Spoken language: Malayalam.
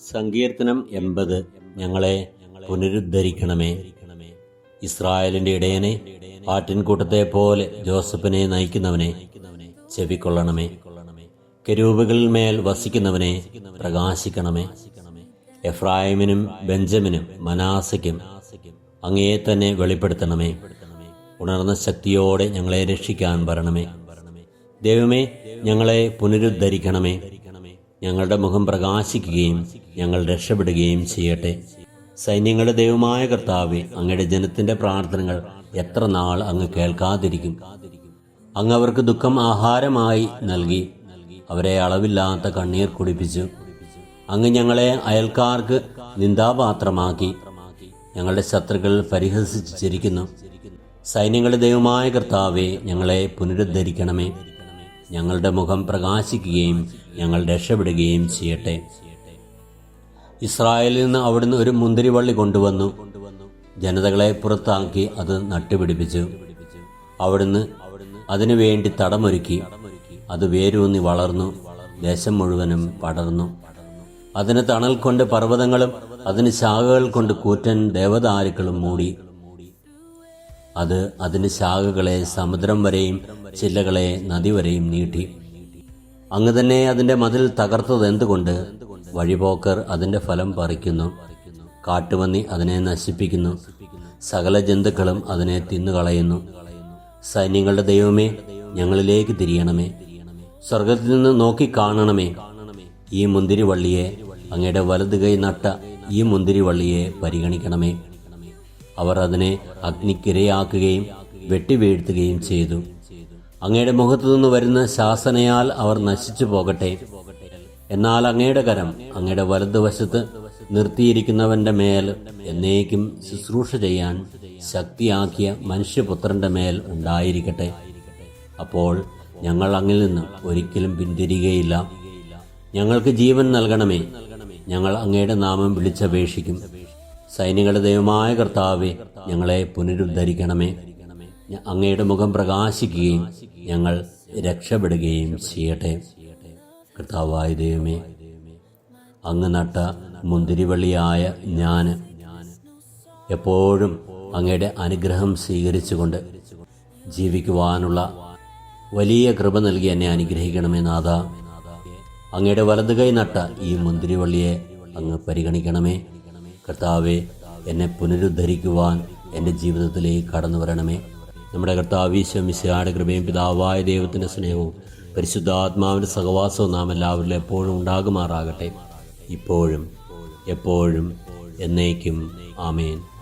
സങ്കീർത്തനം എൺപത്. ഞങ്ങളെ പുനരുദ്ധരിക്കണമേ. ഇസ്രായേലിന്റെ ഇടയനെ ആട്ടിൻകൂട്ടത്തെ പോലെ ജോസഫിനെ നയിക്കുന്നവനെ ചെവിക്കൊള്ളണമേ. കരൂപുകളിൽ മേൽ വസിക്കുന്നവനെ പ്രകാശിക്കണമേ. എഫ്രായിമിനും ബെഞ്ചമിനും മനാസയ്ക്കും അങ്ങയെ തന്നെ വെളിപ്പെടുത്തണമേ. ഉണർന്ന ശക്തിയോടെ ഞങ്ങളെ രക്ഷിക്കാൻ വരണമേ. ദൈവമേ ഞങ്ങളെ പുനരുദ്ധരിക്കണമേ. ഞങ്ങളുടെ മുഖം പ്രകാശിക്കുകയും ഞങ്ങൾ രക്ഷപ്പെടുകയും ചെയ്യട്ടെ. സൈന്യങ്ങളുടെ ദൈവമായ കർത്താവെ അങ്ങയുടെ ജനത്തിന്റെ പ്രാർത്ഥനകൾ എത്ര നാൾ അങ്ങ് കേൾക്കാതിരിക്കും. അങ്ങ് അവർക്ക് ദുഃഖം ആഹാരമായി നൽകി അവരെ അളവില്ലാത്ത കണ്ണീർ കുടിപ്പിച്ചു. അങ്ങ് ഞങ്ങളെ അയൽക്കാർക്ക് നിന്ദാപാത്രമാക്കി ഞങ്ങളുടെ ശത്രുക്കൾ പരിഹസിച്ചിരിക്കുന്നു സൈന്യങ്ങളുടെ ദൈവമായ കർത്താവെ ഞങ്ങളെ പുനരുദ്ധരിക്കണമേ. ഞങ്ങളുടെ മുഖം പ്രകാശിക്കുകയും ഞങ്ങൾ രക്ഷപ്പെടുകയും ചെയ്യട്ടെ. ഇസ്രായേലിൽ നിന്ന് അവിടുന്ന് ഒരു മുന്തിരിവള്ളി കൊണ്ടുവന്നു. ജനതകളെ പുറത്താക്കി അത് നട്ടുപിടിപ്പിച്ചു. അവിടുന്ന് അതിനു വേണ്ടി തടമൊരുക്കി. അത് വേരൂന്നി വളർന്നു. ദേശം മുഴുവനും പടർന്നു. അതിന് തണൽ കൊണ്ട് പർവതങ്ങളും അതിന് ശാഖകൾ കൊണ്ട് കൂറ്റൻ ദേവതാരുക്കളും മൂടി. അത് അതിന് ശാഖകളെ സമുദ്രം വരെയും ചില്ലകളെ നദി വരെയും നീട്ടി. അങ്ങ് തന്നെ അതിന്റെ മതിൽ തകർത്തത് എന്തുകൊണ്ട്? വഴിപോക്കർ അതിന്റെ ഫലം പറിക്കുന്നു. കാട്ടുപന്നി അതിനെ നശിപ്പിക്കുന്നു. സകല ജന്തുക്കളും അതിനെ തിന്നുകളയുന്നു. സൈന്യങ്ങളുടെ ദൈവമേ ഞങ്ങളിലേക്ക് തിരിയണമേ. സ്വർഗത്തിൽ നിന്ന് നോക്കി കാണണമേ. ഈ മുന്തിരിവള്ളിയെ അങ്ങയുടെ വലത് കൈ നട്ട ഈ മുന്തിരിവള്ളിയെ പരിഗണിക്കണമേ. അവർ അതിനെ അഗ്നിക്കിരയാക്കുകയും വെട്ടിവീഴ്ത്തുകയും ചെയ്തു. അങ്ങയുടെ മുഖത്തു നിന്ന് വരുന്ന ശാസനയാൽ അവർ നശിച്ചു പോകട്ടെ. എന്നാൽ അങ്ങയുടെ കരം അങ്ങയുടെ വലതുവശത്ത് നിർത്തിയിരിക്കുന്നവന്റെ മേൽ എന്നേക്കും ശുശ്രൂഷ ചെയ്യാൻ ശക്തിയാക്കിയ മനുഷ്യപുത്രന്റെ മേൽ ഉണ്ടായിരിക്കട്ടെ. അപ്പോൾ ഞങ്ങൾ അങ്ങിൽ നിന്ന് ഒരിക്കലും പിന്തിരികയില്ല. ഞങ്ങൾക്ക് ജീവൻ നൽകണമേ. ഞങ്ങൾ അങ്ങയുടെ നാമം വിളിച്ചപേക്ഷിക്കും. സൈനികളുടെ ദൈവമായ കർത്താവെ ഞങ്ങളെ പുനരുദ്ധരിക്കണമേ. അങ്ങയുടെ മുഖം പ്രകാശിക്കുകയും ഞങ്ങൾ രക്ഷപ്പെടുകയും ചെയ്യട്ടെ. കർത്താവായ ദൈവമേ അങ്ങ് നട്ട മുന്തിരിവള്ളിയായ ഞാൻ എപ്പോഴും അങ്ങയുടെ അനുഗ്രഹം സ്വീകരിച്ചുകൊണ്ട് ജീവിക്കുവാനുള്ള വലിയ കൃപ നൽകി എന്നെ അനുഗ്രഹിക്കണമേ നാഥ. അങ്ങയുടെ വലതു കൈ നട്ട ഈ മുന്തിരിവള്ളിയെ അങ്ങ് പരിഗണിക്കണമേ. കർത്താവെ എന്നെ പുനരുദ്ധരിക്കുവാൻ എന്റെ ജീവിതത്തിലേക്ക് കടന്നു വരണമേ. നമ്മുടെ കർത്താവീശ്വം മിശയുടെ കൃപയും പിതാവായ ദൈവത്തിന്റെ സ്നേഹവും പരിശുദ്ധാത്മാവിന്റെ സഹവാസവും നാം എല്ലാവരിലും എപ്പോഴും ഉണ്ടാകുമാറാകട്ടെ. ഇപ്പോഴും എപ്പോഴും എന്നേക്കും. ആമേൻ.